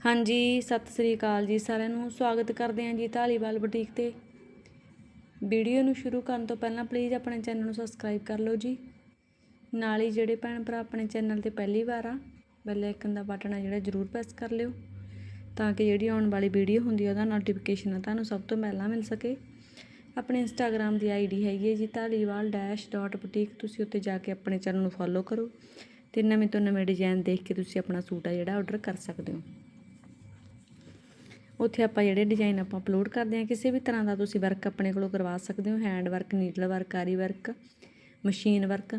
ਹਾਂਜੀ, ਸਤਿ ਸ੍ਰੀ ਅਕਾਲ ਜੀ ਸਾਰਿਆਂ ਨੂੰ। ਸਵਾਗਤ ਕਰਦੇ ਹਾਂ ਜੀ ਢਾਲੀਵਾਲ ਬੁਟੀਕ ਤੇ। ਵੀਡੀਓ ਨੂੰ ਸ਼ੁਰੂ ਕਰਨ ਤੋਂ ਪਹਿਲਾਂ ਪਲੀਜ਼ ਆਪਣੇ ਚੈਨਲ ਨੂੰ ਸਬਸਕ੍ਰਾਈਬ ਕਰ ਲਓ ਜੀ। ਨਾਲ ਹੀ ਜਿਹੜੇ ਭੈਣ ਭਰਾ ਆਪਣੇ ਚੈਨਲ ਤੇ ਪਹਿਲੀ ਵਾਰ ਆ ਬੈਲ ਆਈਕਨ ਦਾ ਬਟਨ ਆ ਜਿਹੜਾ ਜ਼ਰੂਰ ਪ੍ਰੈਸ ਕਰ ਲਿਓ, ਤਾਂ ਕਿ ਜਿਹੜੀ ਆਉਣ ਵਾਲੀ ਵੀਡੀਓ ਹੁੰਦੀ ਆ, ਉਹਦਾ ਨੋਟੀਫਿਕੇਸ਼ਨ ਤੁਹਾਨੂੰ ਸਭ ਤੋਂ ਪਹਿਲਾਂ ਮਿਲ ਸਕੇ। ਆਪਣੇ ਇੰਸਟਾਗ੍ਰam ਦੀ ਆਈਡੀ ਹੈਗੀ ਹੈ ਜੀ ਢਾਲੀਵਾਲ ਡੈਸ਼ ਡਾਟ ਬੁਟੀਕ ਤੁਸੀਂ ਉੱਤੇ ਜਾ ਕੇ ਆਪਣੇ ਚੈਨਲ ਨੂੰ ਫੋਲੋ ਕਰੋ ਤੇ ਨਵੇਂ ਤੋਂ ਨਵੇਂ ਡਿਜ਼ਾਈਨ ਦੇਖ ਕੇ ਤੁਸੀਂ ਆਪਣਾ ਸੂਟ ਆ ਜਿਹੜਾ ਆਰਡਰ ਕਰ ਸਕਦੇ ਹੋ। ਉੱਥੇ ਆਪਾਂ ਜਿਹੜੇ ਡਿਜ਼ਾਈਨ ਆਪਾਂ ਅਪਲੋਡ ਕਰਦੇ ਹਾਂ, ਕਿਸੇ ਵੀ ਤਰ੍ਹਾਂ ਦਾ ਤੁਸੀਂ ਵਰਕ ਆਪਣੇ ਕੋਲੋਂ ਕਰਵਾ ਸਕਦੇ ਹੋ ਹੈਂਡ ਵਰਕ ਨੀਡਲ ਵਰਕ ਆਰੀ ਵਰਕ ਮਸ਼ੀਨ ਵਰਕ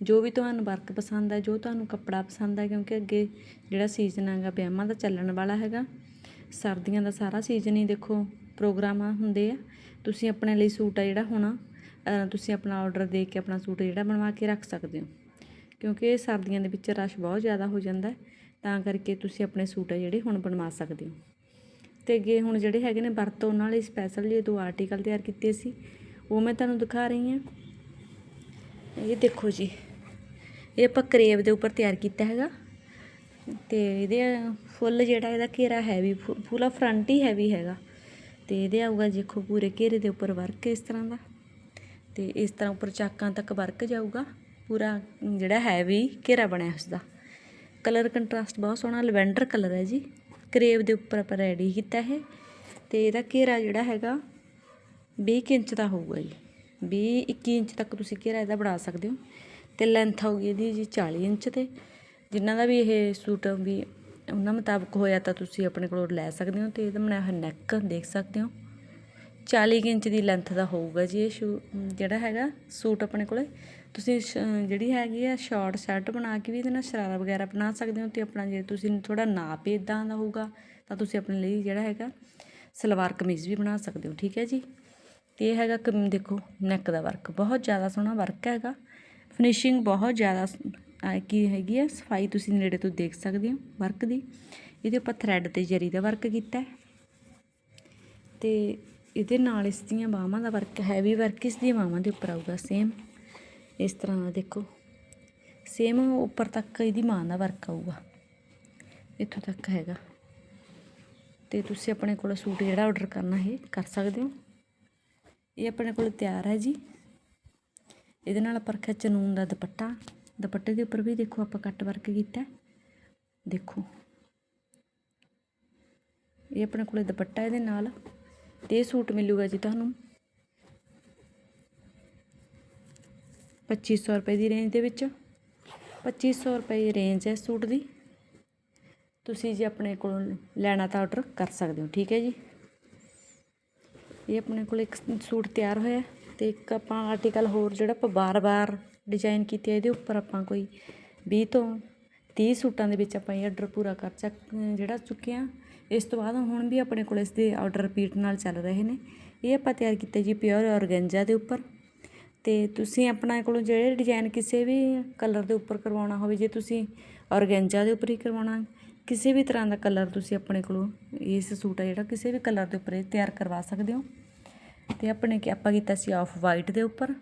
ਜੋ ਵੀ ਤੁਹਾਨੂੰ ਵਰਕ ਪਸੰਦ ਹੈ, ਜੋ ਤੁਹਾਨੂੰ ਕੱਪੜਾ ਪਸੰਦ ਹੈ, ਕਿਉਂਕਿ ਅੱਗੇ ਜਿਹੜਾ ਸੀਜ਼ਨ ਹੈਗਾ ਵਿਆਹਾਂ ਦਾ ਚੱਲਣ ਵਾਲਾ ਹੈਗਾ, ਸਰਦੀਆਂ ਦਾ ਸਾਰਾ ਸੀਜ਼ਨ ਹੀ ਦੇਖੋ ਪ੍ਰੋਗਰਾਮ ਹੁੰਦੇ ਆ, ਤੁਸੀਂ ਆਪਣੇ ਲਈ ਸੂਟ ਆ ਜਿਹੜਾ ਹੋਣਾ ਤੁਸੀਂ ਆਪਣਾ ਆਰਡਰ ਦੇ ਕੇ ਆਪਣਾ ਸੂਟ ਜਿਹੜਾ ਬਣਵਾ ਕੇ ਰੱਖ ਸਕਦੇ ਹੋ, ਕਿਉਂਕਿ ਸਰਦੀਆਂ ਦੇ ਵਿੱਚ ਰਸ਼ ਬਹੁਤ ਜ਼ਿਆਦਾ ਹੋ ਜਾਂਦਾ ਤਾਂ ਕਰਕੇ ਤੁਸੀਂ ਆਪਣੇ ਸੂਟ ਆ ਜਿਹੜੇ ਹੁਣ ਬਣਵਾ ਸਕਦੇ ਹੋ। ਤੇ ਅੱਗੇ ਹੁਣ ਜਿਹੜੇ ਹੈਗੇ ਨੇ ਵਰਤ ਉਹਨਾਂ ਲਈ ਸਪੈਸ਼ਲ ਜੇ ਦੋ ਆਰਟੀਕਲ ਤਿਆਰ ਕੀਤੇ ਸੀ, ਉਹ ਮੈਂ ਤੁਹਾਨੂੰ ਦਿਖਾ ਰਹੀ ਹਾਂ। ਇਹ ਦੇਖੋ ਜੀ, ਇਹ ਆਪਾਂ ਕਰੇਵ ਦੇ ਉੱਪਰ ਤਿਆਰ ਕੀਤਾ ਹੈਗਾ। ਤੇ ਇਹਦੇ ਫੁੱਲ ਜਿਹੜਾ ਇਹਦਾ ਘੇਰਾ ਹੈਵੀ ਪੂਰਾ ਫਰੰਟ ਹੀ ਹੈਵੀ ਹੈਗਾ। ਤੇ ਇਹਦੇ ਆਊਗਾ ਦੇਖੋ ਪੂਰੇ ਘੇਰੇ ਦੇ ਉੱਪਰ ਵਰਕ ਇਸ ਤਰ੍ਹਾਂ ਦਾ। ਤੇ ਇਸ ਤਰ੍ਹਾਂ ਉੱਪਰ ਚਾਕਾਂ ਤੱਕ ਵਰਕ ਜਾਊਗਾ, ਪੂਰਾ ਜਿਹੜਾ ਹੈਵੀ ਘੇਰਾ ਬਣਿਆ ਉਸ ਦਾ ਕਲਰ ਕੰਟਰਾਸਟ ਬਹੁਤ ਸੋਹਣਾ ਲਵੈਂਡਰ ਕਲਰ ਹੈ ਜੀ। ਕਰੇਵ ਦੇ ਉੱਪਰ ਆਪਾਂ ਰੈਡੀ ਕੀਤਾ ਇਹ ਤੇ ਇਹਦਾ ਘੇਰਾ ਜਿਹੜਾ ਹੈਗਾ 20 ਕੁ ਇੰਚ ਦਾ ਹੋਊਗਾ ਜੀ। 20 21 ਇੰਚ ਤੱਕ ਤੁਸੀਂ ਘੇਰਾ ਇਹਦਾ ਬਣਾ ਸਕਦੇ ਹੋ ਤੇ ਲੈਂਥ ਹੋਊਗੀ ਇਹਦੀ ਜੀ 40 ਇੰਚ ਤੇ। ਜਿਨ੍ਹਾਂ ਦਾ ਵੀ ਇਹ ਸੂਟ ਵੀ ਉਹਨਾਂ ਮੁਤਾਬਕ ਹੋਇਆ ਤਾਂ ਤੁਸੀਂ ਆਪਣੇ ਕੋਲੋਂ ਲੈ ਸਕਦੇ ਹੋ ਤੇ ਇਹਦਾ ਬਣਾਇਆ ਹੋਇਆ ਨੈਕ ਦੇਖ ਸਕਦੇ ਹੋ। 40 ਕੁ ਇੰਚ ਦੀ ਲੈਂਥ ਦਾ ਹੋਊਗਾ ਜੀ ਇਹ ਸ਼ੂ ਜਿਹੜਾ ਹੈਗਾ ਸੂਟ ਆਪਣੇ ਕੋਲੇ। ਤੁਸੀਂ ਸ਼- ਜਿਹੜੀ ਹੈਗੀ ਆ ਸ਼ਾਰਟ ਸ਼ਰਟ ਬਣਾ ਕੇ ਵੀ ਇਹਦੇ ਨਾਲ ਸ਼ਰਾਰਾ ਵਗੈਰਾ ਬਣਾ ਸਕਦੇ ਹੋ ਤੇ ਆਪਣਾ ਜੇ ਤੁਸੀਂ ਥੋੜਾ ਨਾਪ ਇਦਾਂ ਦਾ ਹੋਊਗਾ, ਤਾਂ ਤੁਸੀਂ ਆਪਣੇ ਲਈ ਜਿਹੜਾ ਹੈਗਾ ਸਲਵਾਰ ਕਮੀਜ਼ ਵੀ ਬਣਾ ਸਕਦੇ ਹੋ, ਠੀਕ ਹੈ ਜੀ? ਤੇ ਇਹ ਹੈਗਾ ਕਮ- ਦੇਖੋ ਨੈਕ ਦਾ ਵਰਕ ਬਹੁਤ ਜ਼ਿਆਦਾ ਸੋਹਣਾ ਵਰਕ ਹੈਗਾ। ਫਿਨਿਸ਼ਿੰਗ ਬਹੁਤ ਜ਼ਿਆਦਾ ਕੀ ਹੈਗੀ ਆ, ਸਫ਼ਾਈ ਤੁਸੀਂ ਨੇੜੇ ਤੋਂ ਦੇਖ ਸਕਦੇ ਹੋ ਵਰਕ ਦੀ। ਇਹਦੇ ਉੱਪਰ ਥਰੈਡ ਤੇ ਜਰੀ ਦਾ ਵਰਕ ਕੀਤਾ ਹੈ। ਤੇ ਇਹਦੇ ਨਾਲ ਇਸ ਦੀਆਂ ਬਾਹਾਂ ਦਾ ਵਰਕ ਹੈਵੀ ਵਰਕ ਇਸ ਦੀਆਂ ਬਾਹਾਂ ਦੇ ਉੱਪਰ ਆਊਗਾ ਸੇਮ ਇਸ ਤਰ੍ਹਾਂ ਦਾ ਦੇਖੋ। ਸੇਮ ਉੱਪਰ ਤੱਕ ਇਹਦੀ ਮਾਂ ਦਾ ਵਰਕ ਆਊਗਾ। ਇੱਥੋਂ ਤੱਕ ਹੈਗਾ। ਤੇ ਤੁਸੀਂ ਆਪਣੇ ਕੋਲ ਸੂਟ ਜਿਹੜਾ ਆਰਡਰ ਕਰਨਾ ਹੈ ਕਰ ਸਕਦੇ ਹੋ। ਇਹ ਆਪਣੇ ਕੋਲ ਤਿਆਰ ਹੈ ਜੀ। ਇਹਦੇ ਨਾਲ ਆਪਾਂ ਰੱਖਿਆ ਚਨੂਨ ਦਾ ਦੁਪੱਟਾ। ਦੁਪੱਟੇ ਦੇ ਉੱਪਰ ਵੀ ਦੇਖੋ ਆਪਾਂ ਕੱਟ ਵਰਕ ਕੀਤਾ। ਦੇਖੋ। ਇਹ ਆਪਣੇ ਕੋਲੇ ਦੁਪੱਟਾ ਇਹਦੇ ਨਾਲ। ਤੇ ਇਹ ਸੂਟ ਮਿਲੂਗਾ ਜੀ ਤੁਹਾਨੂੰ। 2500 ਰੁਪਏ ਦੀ ਰੇਂਜ ਦੇ ਵਿੱਚ। 2500 ਰੁਪਏ ਰੇਂਜ ਹੈ ਸੂਟ ਦੀ। ਤੁਸੀਂ ਜੇ ਆਪਣੇ ਕੋਲੋਂ ਲੈਣਾ ਤਾਂ ਆਰਡਰ ਕਰ ਸਕਦੇ ਹੋ, ਠੀਕ ਹੈ ਜੀ। ਇਹ ਆਪਣੇ ਕੋਲ ਇੱਕ ਸੂਟ ਤਿਆਰ ਹੋਇਆ ਤੇ ਇੱਕ ਆਪਾਂ ਆਰਟੀਕਲ ਹੋਰ ਜਿਹੜਾ ਆਪਾਂ ਬਾਰ-ਬਾਰ ਡਿਜ਼ਾਈਨ ਕੀਤੇ ਇਹਦੇ ਉੱਪਰ ਆਪਾਂ ਕੋਈ 20 ਤੋਂ 30 ਸੂਟਾਂ ਦੇ ਵਿੱਚ ਆਪਾਂ ਇਹ ਆਰਡਰ ਪੂਰਾ ਕਰ ਚੱਕ, ਜਿਹੜਾ ਚੁੱਕੇ ਆ ਇਸ ਤੋਂ ਬਾਅਦ ਹੁਣ ਵੀ ਆਪਣੇ ਕੋਲ ਇਸ ਦੇ ਆਰਡਰ ਰਿਪੀਟ ਨਾਲ ਚੱਲ ਰਹੇ ਨੇ। ਇਹ ਆਪਾਂ ਤਿਆਰ ਕੀਤਾ ਜੀ ਪਿਓਰ ਔਰਗੈਂਜਾ ਦੇ ਉੱਪਰ। ਤੇ ਤੁਸੀਂ ਆਪਣਾ ਕੋਲੋਂ ਜਿਹੜੇ ਡਿਜ਼ਾਈਨ ਕਿਸੇ ਵੀ ਕਲਰ ਦੇ ਉੱਪਰ ਕਰਵਾਉਣਾ ਹੋਵੇ, ਜੇ ਤੁਸੀਂ ਔਰਗੈਂਜਾ ਦੇ ਉੱਪਰ ਹੀ ਕਰਵਾਉਣਾ, ਕਿਸੇ ਵੀ ਤਰ੍ਹਾਂ ਦਾ ਕਲਰ ਤੁਸੀਂ ਆਪਣੇ ਕੋਲੋਂ ਇਸ ਸੂਟ ਆ ਜਿਹੜਾ ਕਿਸੇ ਵੀ ਕਲਰ ਦੇ ਉੱਪਰ ਤਿਆਰ ਕਰਵਾ ਸਕਦੇ ਹੋ। ਤੇ ਆਪਣੇ ਕਿ ਆਪਾਂ ਕੀਤਾ ਸੀ ਆਫ ਵਾਈਟ ਦੇ ਉੱਪਰ।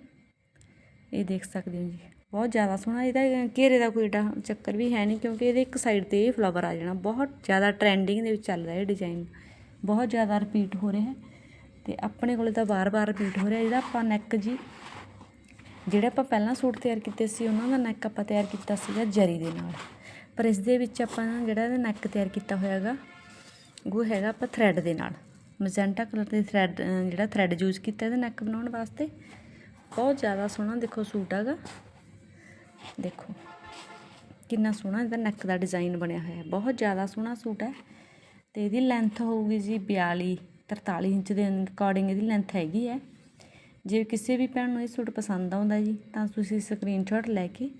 ਇਹ ਦੇਖ ਸਕਦੇ ਹੋ ਜੀ। ਬਹੁਤ ਜ਼ਿਆਦਾ ਸੋਹਣਾ। ਇਹਦਾ ਘੇਰੇ ਦਾ ਕੋਈ ਚੱਕਰ ਵੀ ਹੈ ਨਹੀਂ ਕਿਉਂਕਿ ਇਹਦੇ ਇੱਕ ਸਾਈਡ ਤੇ ਇਹ ਫਲਾਵਰ ਆ ਜਾਣਾ। ਬਹੁਤ ਜ਼ਿਆਦਾ ਟ੍ਰੈਂਡਿੰਗ ਦੇ ਵਿੱਚ ਚੱਲ ਰਿਹਾ ਇਹ ਡਿਜ਼ਾਈਨ ਬਹੁਤ ਜ਼ਿਆਦਾ ਰਿਪੀਟ ਹੋ ਰਿਹਾ ਹੈ ਤੇ ਆਪਣੇ ਕੋਲੇ ਤਾਂ ਬਾਰ-ਬਾਰ ਰਿਪੀਟ ਹੋ ਰਿਹਾ। ਜਿਹੜਾ ਆਪਾਂ ਨੈਕ ਜੀ, ਜਿਹੜੇ ਆਪਾਂ ਪਹਿਲਾਂ ਸੂਟ ਤਿਆਰ ਕੀਤੇ ਸੀ, ਉਹਨਾਂ ਦਾ ਨੈਕ ਆਪਾਂ ਤਿਆਰ ਕੀਤਾ ਸੀਗਾ ਜਰੀ ਦੇ ਨਾਲ। ਪਰ ਇਸ ਦੇ ਵਿੱਚ ਆਪਾਂ ਜਿਹੜਾ ਇਹਦਾ ਨੈਕ ਤਿਆਰ ਕੀਤਾ ਹੋਇਆ ਹੈਗਾ, ਉਹ ਹੈਗਾ ਆਪਾਂ ਥਰੈਡ ਦੇ ਨਾਲ। ਮਜੈਂਟਾ ਕਲਰ ਦੇ ਥਰੈਡ ਜਿਹੜਾ ਥਰੈਡ ਯੂਜ਼ ਕੀਤਾ ਇਹਦਾ ਨੈਕ ਬਣਾਉਣ ਵਾਸਤੇ। ਬਹੁਤ ਜ਼ਿਆਦਾ ਸੋਹਣਾ ਦੇਖੋ ਸੂਟ ਹੈਗਾ। ਦੇਖੋ। ਕਿੰਨਾ ਸੋਹਣਾ ਇਹਦਾ ਨੈਕ ਦਾ ਡਿਜ਼ਾਈਨ ਬਣਿਆ ਹੋਇਆ ਹੈ। ਬਹੁਤ ਜ਼ਿਆਦਾ ਸੋਹਣਾ ਸੂਟ ਹੈ। ਤੇ ਇਹਦੀ ਲੈਂਥ ਹੋਊਗੀ ਜੀ 42 43 ਇੰਚ ਦੇ ਅਕੋਰਡਿੰਗ ਇਹਦੀ ਲੈਂਥ ਹੈਗੀ ਹੈ। ਜੇ ਕਿਸੇ ਵੀ ਭੈਣ ਨੂੰ ਇਹ ਸੂਟ ਪਸੰਦ ਆਉਂਦਾ ਜੀ, ਤਾਂ ਤੁਸੀਂ ਸਕਰੀਨਸ਼ਾਟ ਲੈ ਕੇ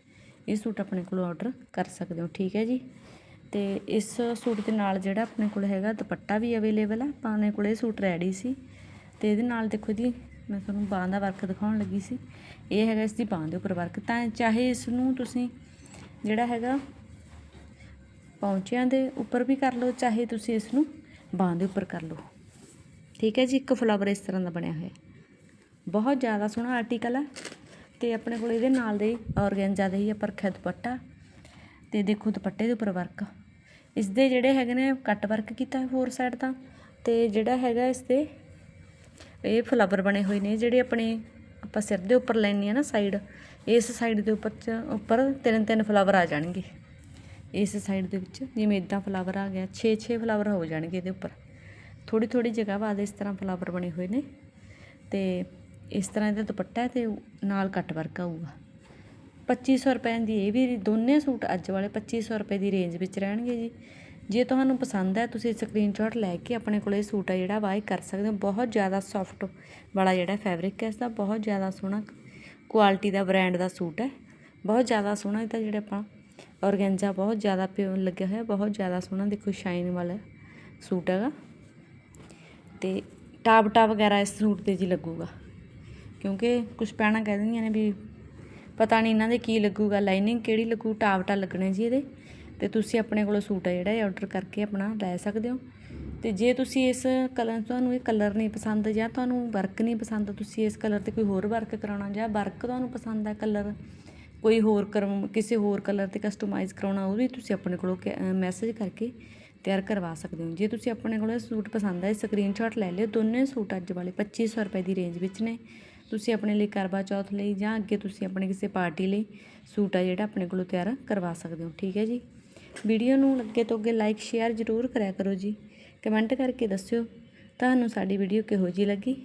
ਇਹ ਸੂਟ ਆਪਣੇ ਕੋਲ ਆਰਡਰ ਕਰ ਸਕਦੇ ਹੋ। ਠੀਕ ਹੈ ਜੀ? ਤੇ ਇਸ ਸੂਟ ਦੇ ਨਾਲ ਜਿਹੜਾ ਆਪਣੇ ਕੋਲ ਹੈਗਾ ਦੁਪੱਟਾ ਵੀ ਅਵੇਲੇਬਲ ਹੈ। ਆਪਣੇ ਕੋਲ ਇਹ ਸੂਟ ਰੈਡੀ ਸੀ। ਤੇ ਇਹਦੇ ਨਾਲ ਦੇਖੋ ਜੀ ਮੈਂ ਤੁਹਾਨੂੰ ਬਾਹਾਂ ਦਾ ਵਰਕ ਦਿਖਾਉਣ ਲੱਗੀ ਸੀ। ਇਹ ਹੈਗਾ ਇਸ ਦੀ ਬਾਹਾਂ ਦੇ ਉੱਪਰ ਵਰਕ। ਤਾਂ ਚਾਹੇ ਇਸ ਨੂੰ ਤੁਸੀਂ ਜਿਹੜਾ ਹੈਗਾ ਪੌਂਚਿਆਂ ਦੇ ਉੱਪਰ ਵੀ ਕਰ ਲਓ, ਚਾਹੇ ਤੁਸੀਂ ਇਸ ਨੂੰ ਬਾਹਾਂ ਦੇ ਉੱਪਰ ਕਰ ਲਓ। ਠੀਕ ਹੈ ਜੀ, ਇੱਕ ਫਲਾਵਰ ਇਸ ਤਰ੍ਹਾਂ ਦਾ ਬਣਿਆ ਹੋਇਆ। ਬਹੁਤ ਜ਼ਿਆਦਾ ਸੋਹਣਾ ਆਰਟੀਕਲ ਹੈ ਤੇ ਆਪਣੇ ਕੋਲ ਇਹਦੇ ਨਾਲ ਦੇ ਔਰਗੈਂਜਾ ਦੇ ਹੀ ਆਪਾਂ ਰੱਖਿਆ ਦੁਪੱਟਾ ਤੇ ਦੇਖੋ ਦੁਪੱਟੇ ਦੇ ਉੱਪਰ ਵਰਕ। ਇਸ ਦੇ ਜਿਹੜੇ ਹੈਗੇ ਨੇ ਕੱਟ ਵਰਕ ਕੀਤਾ ਹੋਰ ਸਾਈਡ ਤਾਂ ਤੇ ਜਿਹੜਾ ਹੈਗਾ ਇਸ ਦੇ ਇਹ ਫਲਾਵਰ ਬਣੇ ਹੋਏ ਨੇ, ਜਿਹੜੇ ਆਪਣੇ ਆਪਾਂ ਸਿਰ ਦੇ ਉੱਪਰ ਲੈਣੀ ਆ ਨਾ ਸਾਈਡ ਇਸ ਸਾਈਡ ਦੇ ਉੱਪਰ ਚ, ਉੱਪਰ ਤਿੰਨ ਤਿੰਨ ਫਲਾਵਰ ਆ ਜਾਣਗੇ। ਇਸ ਸਾਈਡ ਦੇ ਵਿੱਚ ਜਿਵੇਂ ਇਦਾਂ ਫਲਾਵਰ ਆ ਗਿਆ 6-6 ਫਲਾਵਰ ਹੋ ਜਾਣਗੇ ਇਹਦੇ ਉੱਪਰ। ਥੋੜੀ ਥੋੜੀ ਜਗ੍ਹਾ ਬਾਅਦ ਇਸ ਤਰ੍ਹਾਂ ਫਲਾਵਰ ਬਣੇ ਹੋਏ ਨੇ। ਤੇ ਇਸ ਤਰ੍ਹਾਂ ਇਹਦਾ ਦੁਪੱਟਾ ਹੈ ਤੇ ਨਾਲ ਕੱਟ ਵਰਕ ਆਊਗਾ। 2500 ਰੁਪਏ ਦੀ ਇਹ ਵੀ ਦੋਨੇ ਸੂਟ ਅੱਜ ਵਾਲੇ 2500 ਰੁਪਏ ਦੀ ਰੇਂਜ ਵਿੱਚ ਰਹਿਣਗੇ ਜੀ। ਜੇ ਤੁਹਾਨੂੰ ਪਸੰਦ ਹੈ, ਤੁਸੀਂ ਸਕਰੀਨਸ਼ਾਟ ਲੈ ਕੇ ਆਪਣੇ ਕੋਲ ਇਹ ਸੂਟ ਆ ਜਿਹੜਾ ਬਾਏ ਕਰ ਸਕਦੇ ਹੋ। ਬਹੁਤ ਜ਼ਿਆਦਾ ਸੌਫਟ ਵਾਲਾ ਜਿਹੜਾ ਫੈਬਰਿਕ ਹੈ ਇਸ ਦਾ ਬਹੁਤ ਜ਼ਿਆਦਾ ਸੋਹਣਾ ਕੁਆਲਿਟੀ ਦਾ ਬ੍ਰਾਂਡ ਦਾ ਸੂਟ ਹੈ। ਬਹੁਤ ਜ਼ਿਆਦਾ ਸੋਹਣਾ ਇਹਦਾ ਜਿਹੜਾ ਆਪਾਂ ਔਰਗੈਂਜਾ ਬਹੁਤ ਜ਼ਿਆਦਾ ਪਿਓ ਲੱਗਿਆ ਹੋਇਆ, ਬਹੁਤ ਜ਼ਿਆਦਾ ਸੋਹਣਾ, ਦੇਖੋ ਸ਼ਾਈਨ ਵਾਲਾ ਸੂਟ ਹੈਗਾ। ਤੇ ਟਾਪਟਾ ਵਗੈਰਾ ਇਸ ਸੂਟ ਤੇ ਜੀ ਲੱਗੂਗਾ। ਕਿਉਂਕਿ ਕੁਝ ਪੈਣਾ ਕਹਿ ਦਿੰਦੀਆਂ ਨੇ ਵੀ ਪਤਾ ਨਹੀਂ ਇਹਨਾਂ ਦੇ ਕੀ ਲੱਗੂਗਾ ਲਾਈਨਿੰਗ ਕਿਹੜੀ ਲੱਗੂ ਟਾਪਟਾ ਲੱਗਣੇ ਜੀ ਇਹਦੇ। ਤੇ ਤੁਸੀਂ ਆਪਣੇ ਕੋਲੋਂ ਸੂਟ ਆ ਜਿਹੜਾ ਇਹ ਆਰਡਰ ਕਰਕੇ ਆਪਣਾ ਲੈ ਸਕਦੇ ਹੋ। ਤੇ ਜੇ ਤੁਸੀਂ ਇਸ ਕਲਰ ਤੁਹਾਨੂੰ ਇਹ ਕਲਰ ਨਹੀਂ ਪਸੰਦ ਜਾਂ ਤੁਹਾਨੂੰ ਵਰਕ ਨਹੀਂ ਪਸੰਦ, ਤੁਸੀਂ ਇਸ ਕਲਰ ਤੇ ਕੋਈ ਹੋਰ ਵਰਕ ਕਰਾਉਣਾ ਜਾਂ ਵਰਕ ਤੁਹਾਨੂੰ ਪਸੰਦ ਹੈ ਕਲਰ, ਕੋਈ ਹੋਰ ਕਰਮ, ਕਿਸੇ ਹੋਰ ਕਲਰ ਤੇ ਕਸਟਮਾਈਜ਼ ਕਰਾਉਣਾ, ਉਹ ਵੀ ਤੁਸੀਂ ਆਪਣੇ ਕੋਲੋਂ ਮੈਸੇਜ ਕਰਕੇ ਤਿਆਰ ਕਰਵਾ ਸਕਦੇ ਹੋ। ਜੇ ਤੁਸੀਂ ਆਪਣੇ ਕੋਲ ਸੂਟ ਪਸੰਦ ਹੈ ਸਕਰੀਨਸ਼ਾਟ ਲੈ ਲਿਓ। ਦੋਨੇ ਸੂਟ ਅੱਜ ਵਾਲੇ 2500 ਰੁਪਏ ਦੀ ਰੇਂਜ ਵਿੱਚ ਨੇ। ਤੁਸੀਂ ਆਪਣੇ ਲਈ ਕਰਵਾ ਚੌਥ ਲਈ ਜਾਂ ਅੱਗੇ ਤੁਸੀਂ ਆਪਣੇ ਕਿਸੇ ਪਾਰਟੀ ਲਈ ਸੂਟ ਆ ਜਿਹੜਾ ਆਪਣੇ ਕੋਲੋਂ ਤਿਆਰ ਕਰਵਾ ਸਕਦੇ ਹੋ। ਠੀਕ ਹੈ ਜੀ? ਵੀਡੀਓ ਨੂੰ ਅੱਗੇ ਤੋਂ ਅੱਗੇ ਲਾਈਕ ਸ਼ੇਅਰ ਜ਼ਰੂਰ ਕਰਿਆ ਕਰੋ ਜੀ। ਕਮੈਂਟ ਕਰਕੇ ਦੱਸਿਓ, ਤੁਹਾਨੂੰ ਸਾਡੀ ਵੀਡੀਓ ਕਿਹੋ ਜੀ ਲੱਗੀ।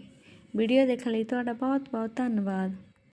ਵੀਡੀਓ ਦੇਖਣ ਲਈ ਤੁਹਾਡਾ ਬਹੁਤ ਬਹੁਤ ਧੰਨਵਾਦ।